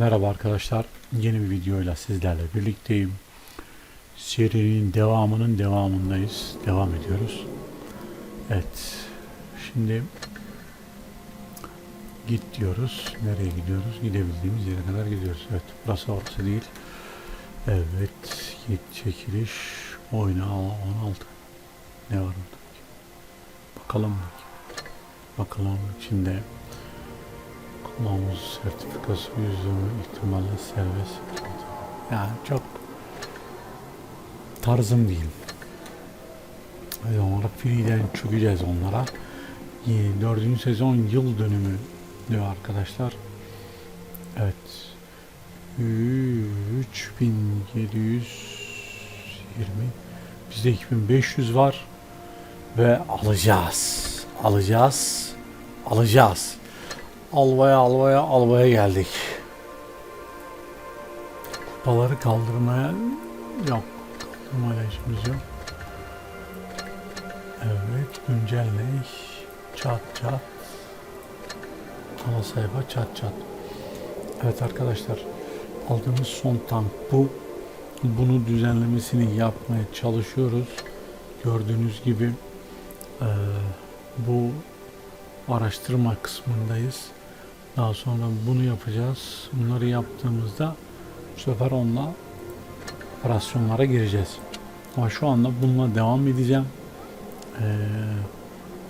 Merhaba arkadaşlar. Yeni bir videoyla sizlerle birlikteyim. Serinin devamının devamındayız. Devam ediyoruz. Evet. Şimdi git diyoruz. Nereye gidiyoruz? Gidebildiğimiz yere kadar gidiyoruz. Evet. Burası orası değil. Evet. Git çekiliş. Oyna 16. Ne var orada? Bakalım. Bakalım. Şimdi Kullanıcı sertifikası yüzümü ihtimalle serbest. Yani çok tarzım değil. Ve onlara free'den çökeceğiz onlara. Yeni dördüncü sezon yıl dönümü diyor arkadaşlar. Evet. 3720 Bizde 2500 var. Ve alacağız. Alacağız. Alacağız. Alvaya alvaya alvaya geldik. Kupaları kaldırmaya yok. Kaldırmayla işimiz yok. Evet güncelle. Çat çat. Ana sayfa çat çat. Evet arkadaşlar aldığımız son tank bu. Bunu düzenlemesini yapmaya çalışıyoruz. Gördüğünüz gibi eee, bu araştırma kısmındayız. Daha sonra bunu yapacağız. Bunları yaptığımızda bu sefer onunla operasyonlara gireceğiz. Ama şu anda bununla devam edeceğim. Ee,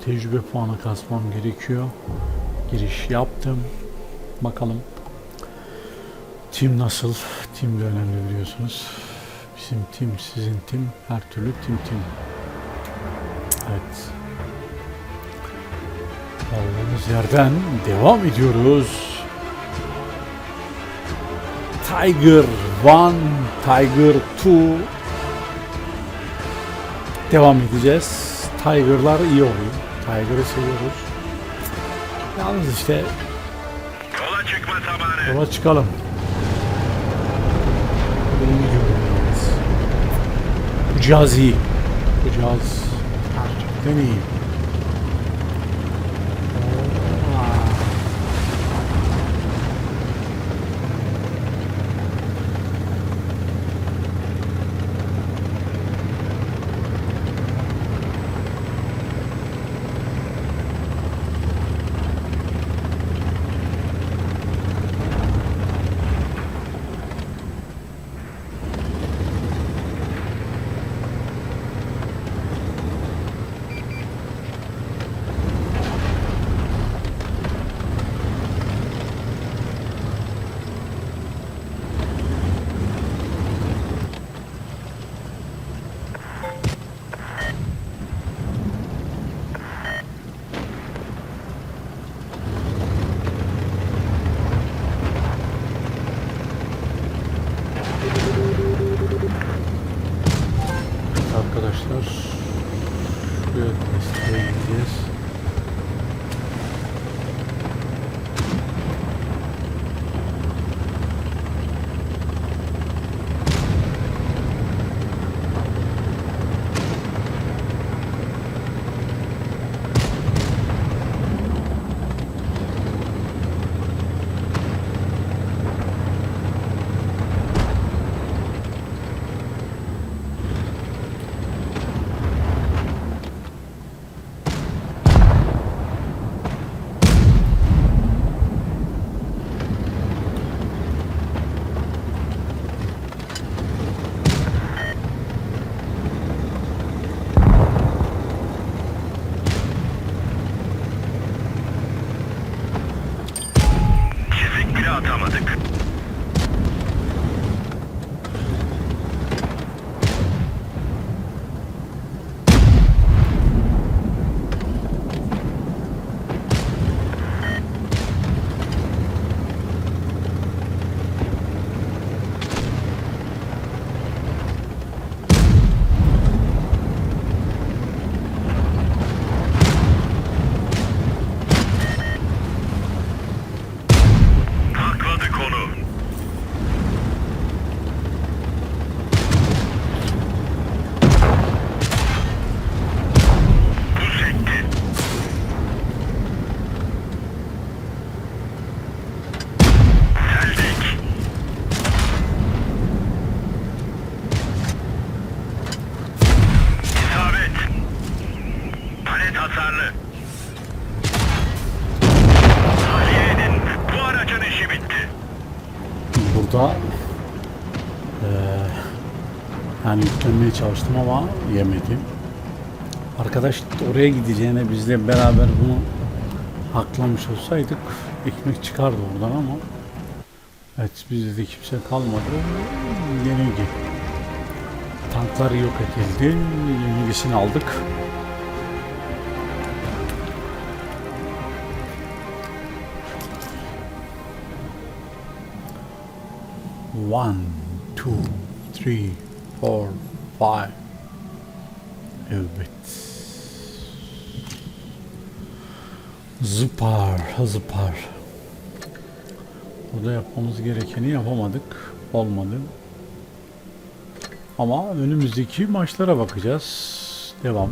tecrübe puanı kasmam gerekiyor. Giriş yaptım. Bakalım. Tim nasıl? Tim de önemli biliyorsunuz. Bizim tim, sizin tim, her türlü tim tim. Evet. Kaldığımız yerden devam ediyoruz. Tiger 1, Tiger 2 devam edeceğiz. Tiger'lar iyi oluyor. Tiger'ı seviyoruz. Yalnız işte Yola çıkma zamanı. yola çıkalım. Benim yalnız. Bu cihaz iyi. Bu cihaz gerçekten iyi. Sürüklenmeye çalıştım ama yemedim. Arkadaş oraya gideceğine bizle beraber bunu haklamış olsaydık ekmek çıkardı oradan ama evet bizde de kimse kalmadı. Yenilgi. Tanklar yok edildi. Yenilgisini aldık. One, two, three, four, five. Evet. Zıpar, zıpar. Burada yapmamız gerekeni yapamadık. Olmadı. Ama önümüzdeki maçlara bakacağız. Devam.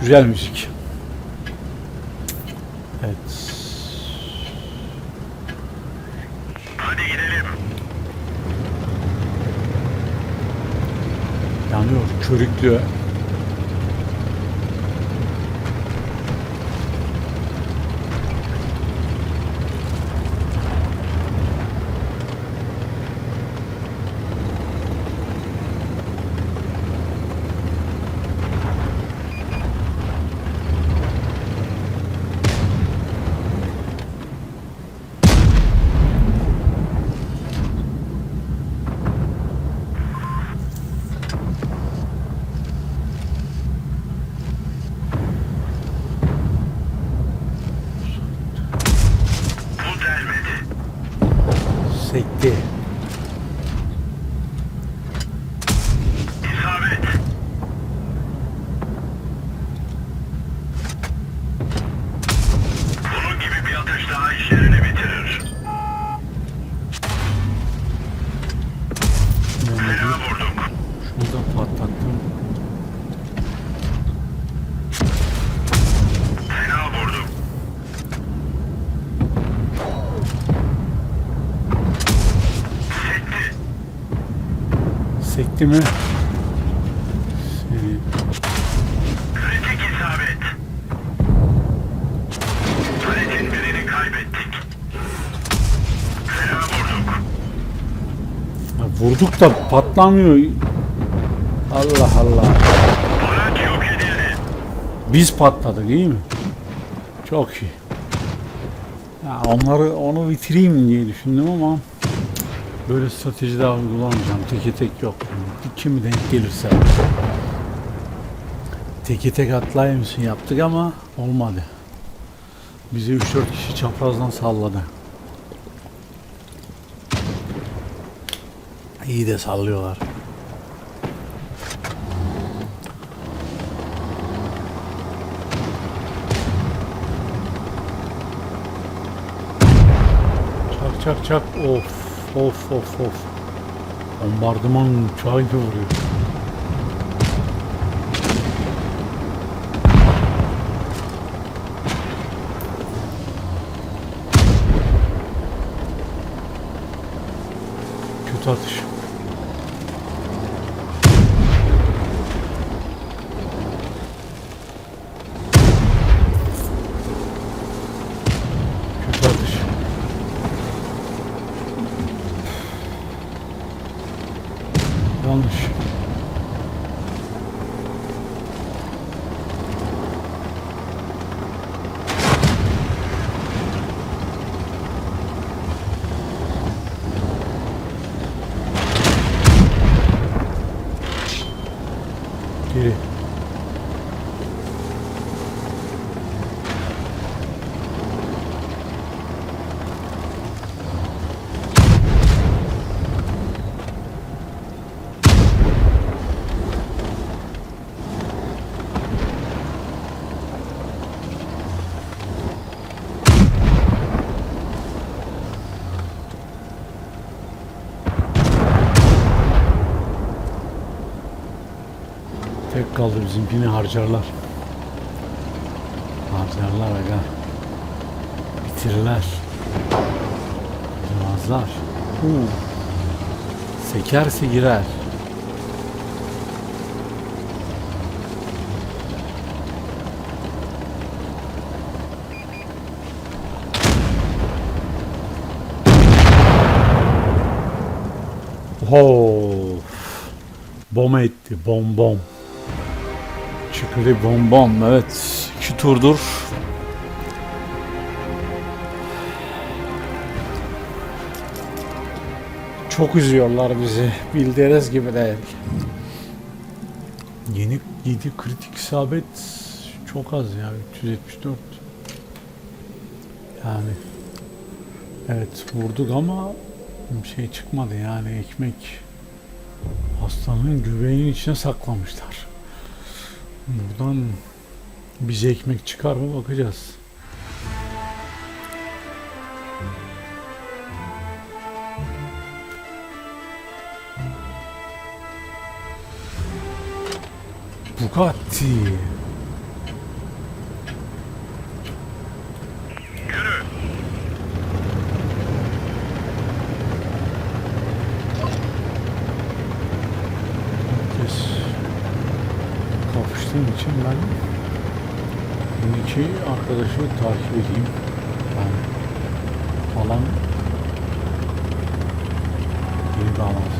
Güzel müzik. Evet. Hadi gidelim. Yanıyor, körüklüyor. Bu delmedi. Sekti. İsabet. Bunun gibi bir atış daha işlerini bitirir. Fena vurduk. Şunu da patlattım. Fena vurduk. Sekti. Sekti mi? Kritik isabet. Kaybettik. Fena vurduk. Vurduk da patlamıyor. Allah Allah. Araç yok. Biz patladık iyi mi? Çok iyi. Ya onları onu bitireyim diye düşündüm ama böyle strateji daha uygulamayacağım. Teke tek yok. Kimi denk gelirse. Teke tek atlayayım için yaptık ama olmadı. Bizi 3-4 kişi çaprazdan salladı. İyi de sallıyorlar. Çak çak çak. Of of of of. Bombardıman uçağı gibi vuruyor. Kötü atış. Kötü atış. Yanlış. Tek kaldı bizimkini harcarlar. Harcarlar aga. Bitirirler. Yılmazlar. Hmm. Sekerse girer. Of. Bom etti, bom bom. Çıkırı bom bom. Evet. iki turdur. Çok üzüyorlar bizi. Bildiğiniz gibi değil. Yeni 7 kritik isabet çok az ya 374. Yani evet vurduk ama bir şey çıkmadı yani ekmek hastanın göbeğinin içine saklamışlar. Buradan bize ekmek çıkar mı bakacağız. Bugatti. Kapıştığım için ben iki arkadaşı takip edeyim. Yani falan geri bağlansın.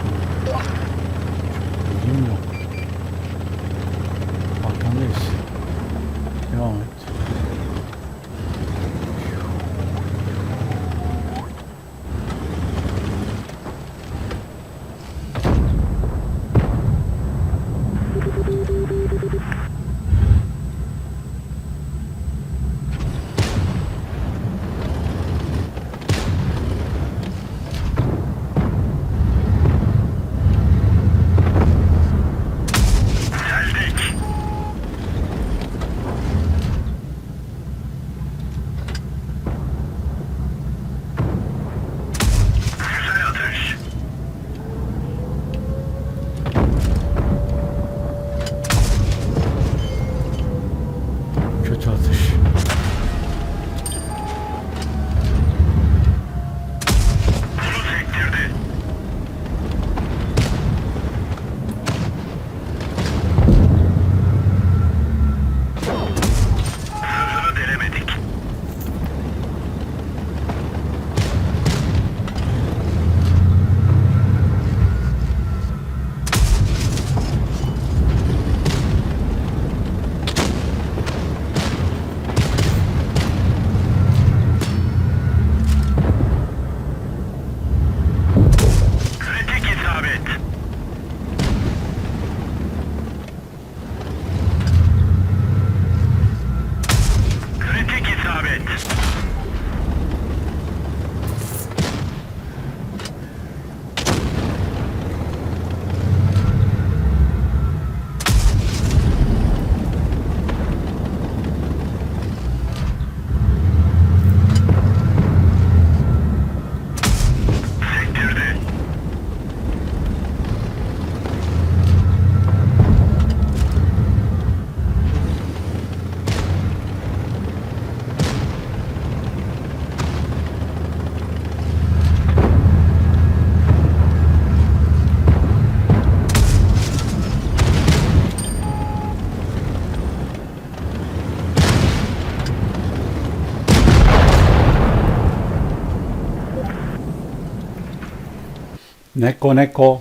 Neko neko.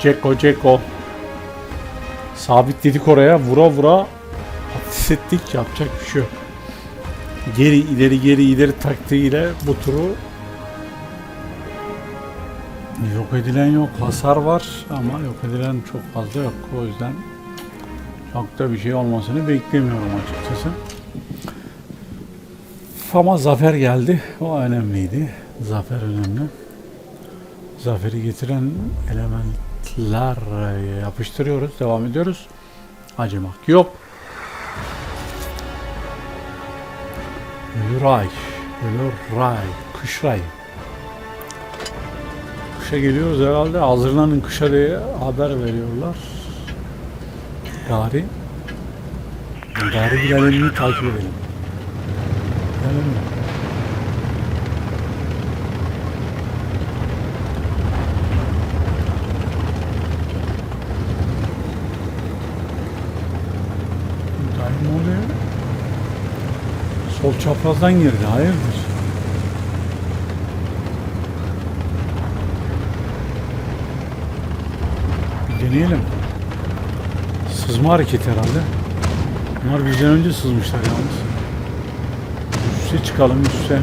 Ceko ceko. Sabitledik oraya. Vura vura ateş ettik. Yapacak bir şey yok. Geri ileri geri ileri taktiğiyle bu turu yok edilen yok. Hasar var ama yok edilen çok fazla yok. O yüzden çok da bir şey olmasını beklemiyorum açıkçası. Ama zafer geldi. O önemliydi. Zafer önemli. Zaferi getiren elementler e, yapıştırıyoruz. Devam ediyoruz. Acımak yok. Ölür ay. Ölür ray. Kış ray. Kışa geliyoruz herhalde. Hazırlanın kışa diye haber veriyorlar. Gari. Gari alemini takip edelim. Gidelim mi? Sol çaprazdan girdi. Hayırdır? Bir deneyelim. Sızma hareketi herhalde. Bunlar bizden önce sızmışlar yalnız. Üste çıkalım üste.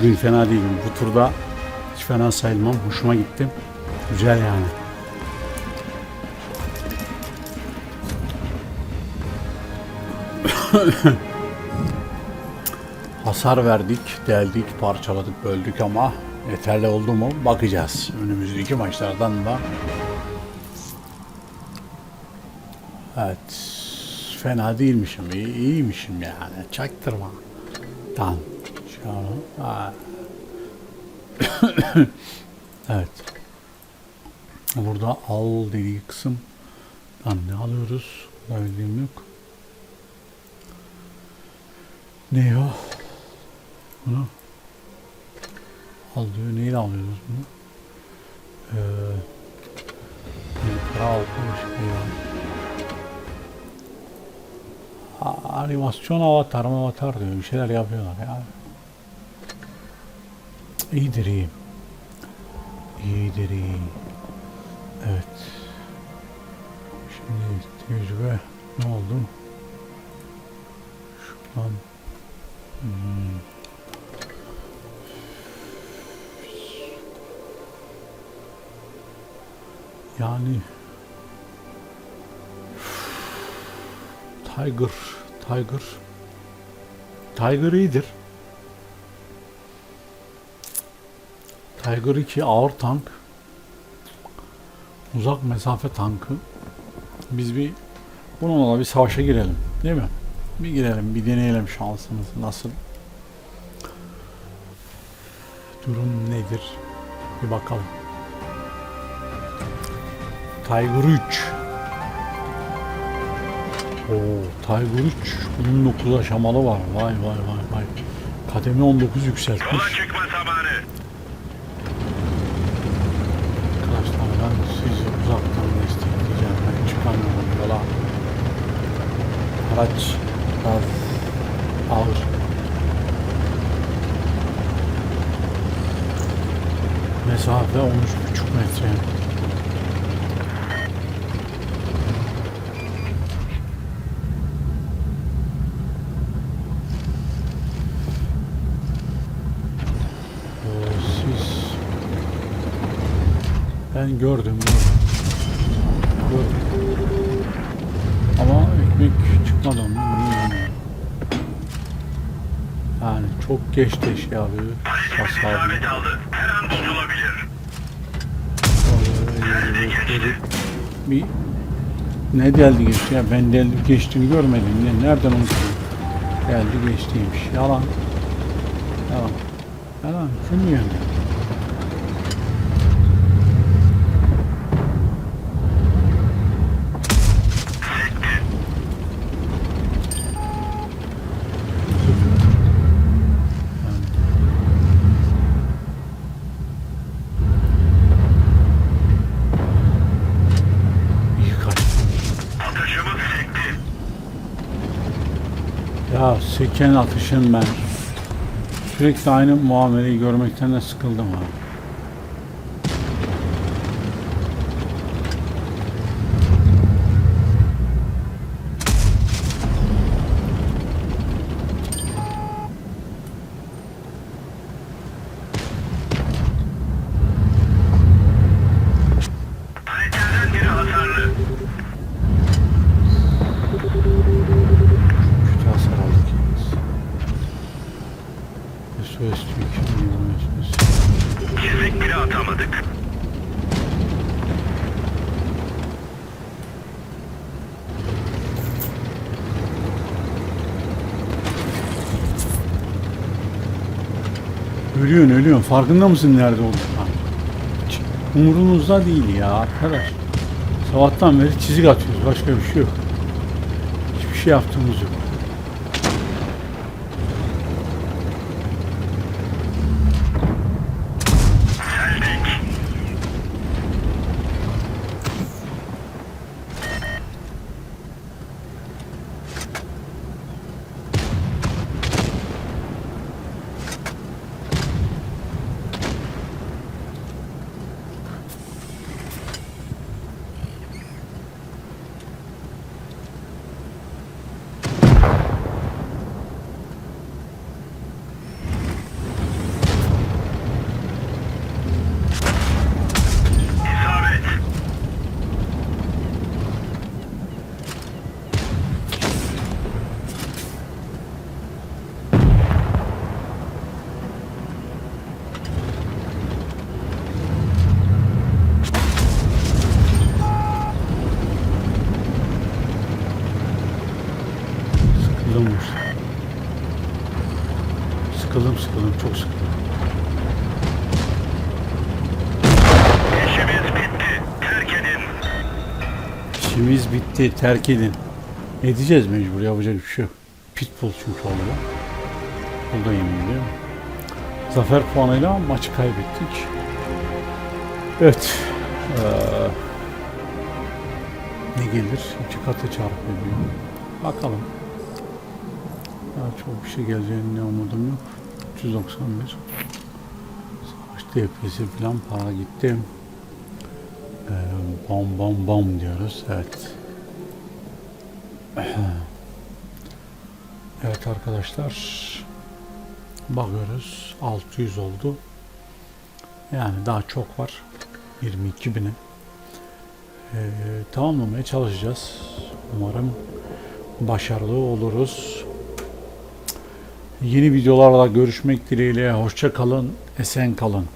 Bugün fena değilim. Bu turda hiç fena sayılmam. Hoşuma gitti. Güzel yani. Hasar verdik, deldik, parçaladık, böldük ama yeterli oldu mu bakacağız. Önümüzdeki maçlardan da Evet. Fena değilmişim. iyi- iyiymişim yani. Çaktırma. Tamam. Ha. evet. Burada al dediği kısım. Ne alıyoruz? Bildiğim yok. Ne o? Bunu al diyor. Neyle alıyoruz bunu? Ee, para bir şey var. A- Animasyon avatar mı avatar diyor. Bir şeyler yapıyorlar ya. İyidir iyi. İyidir iyi. Evet. Şimdi tecrübe ne oldu? Şuradan hmm. yani Tiger, Tiger, Tiger iyidir. Tiger 2 ağır tank. Uzak mesafe tankı. Biz bir bununla bir savaşa girelim. Değil mi? Bir girelim, bir deneyelim şansımızı nasıl. Durum nedir? Bir bakalım. Tiger 3. Oo, Tiger 3. Bunun 9 aşamalı var. Vay vay vay vay. Kademe 19 yükseltmiş. Yola çıkma zamanı. Arkadaşlar ben sizi uzaktan destekleyeceğim. Ben çıkamıyorum yola. Araç biraz ağır. Mesafe 13,5 metre. Ben gördüm. Gördüm. Ama ekmek çıkmadı bilmiyorum. Yani çok geç de şey abi. Sas abi. Her an bozulabilir. Bir ne deldi geçti ya ben deldi geçtiğini görmedim. Ne, nereden onu Deldi geçtiymiş. Yalan. Yalan. Yalan. Bilmiyorum. Ya seken atışın ben. Sürekli aynı muameleyi görmekten de sıkıldım abi. Ölüyorsun ölüyorsun. Farkında mısın nerede olduğunu? Hiç Umurunuzda değil ya arkadaş. Sabahtan beri çizik atıyoruz. Başka bir şey yok. Hiçbir şey yaptığımız yok. Geldik. İsabet. Sıkıldım bu işte. Sıkıldım sıkıldım çok sıkıldım. İşimiz bitti. Terk edin. Bitti terk edin. Edeceğiz mecbur yapacak bir şey yok. Pitbull çünkü oldu. Bu da yemin. Zafer puanıyla maçı kaybettik. Evet. Eee, ne gelir? İki katı çarpı ediyor. Bakalım. Daha çok bir şey geleceğine umudum yok. 391. Savaş DP'si falan para gitti. Ee, bom bom bom diyoruz. Evet. Evet arkadaşlar. Bakıyoruz. 600 oldu. Yani daha çok var. 22 bine. Ee, tamamlamaya çalışacağız. Umarım başarılı oluruz. Yeni videolarla görüşmek dileğiyle. Hoşça kalın. Esen kalın.